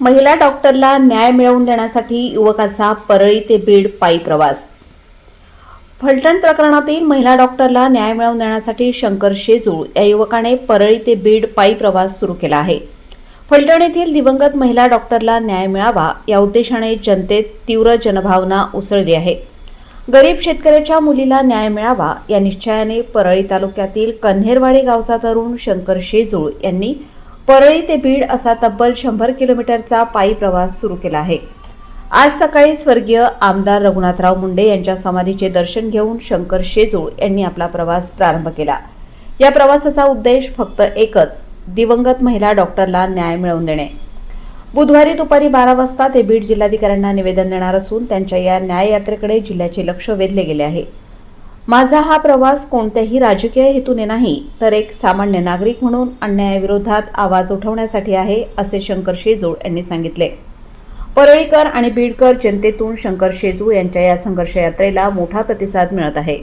महिला डॉक्टरला न्याय मिळवून देण्यासाठी युवकाचा परळी ते बीड पायी प्रवास. फलटण प्रकरणातील महिला डॉक्टरला न्याय मिळवून देण्यासाठी शंकर शेजूळ या युवकाने परळी ते बीड पायी प्रवास सुरू केला आहे. फलटण येथील दिवंगत महिला डॉक्टरला न्याय मिळावा या उद्देशाने जनतेत तीव्र जनभावना उसळली आहे. गरीब शेतकऱ्याच्या मुलीला न्याय मिळावा या निश्चयाने परळी तालुक्यातील कन्हेरवाडी गावचा तरुण शंकर शेजूळ यांनी परळी ते बीड असा तब्बल शंभर किलोमीटरचा पायी प्रवास सुरू केला आहे. आज सकाळी स्वर्गीय आमदार रघुनाथराव मुंडे यांच्या समाधीचे दर्शन घेऊन शंकर शेजूळ यांनी आपला प्रवास प्रारंभ केला. या प्रवासाचा उद्देश फक्त एकच दिवंगत महिला डॉक्टरला न्याय मिळवून देणे. बुधवारी दुपारी बारा वाजता ते बीड जिल्हाधिकाऱ्यांना निवेदन देणार असून त्यांच्या या न्याययात्रेकडे जिल्ह्याचे लक्ष वेधले गेले आहे. माझा हा प्रवास कोणत्याही राजकीय हेतूने नाही तर एक सामान्य नागरिक म्हणून अन्यायाविरोधात आवाज उठवण्यासाठी आहे असे शंकर शेजूळ यांनी सांगितले. परळीकर आणि बीडकर जनतेतून शंकर शेजू यांच्या या संघर्ष यात्रेला मोठा प्रतिसाद मिळत आहे.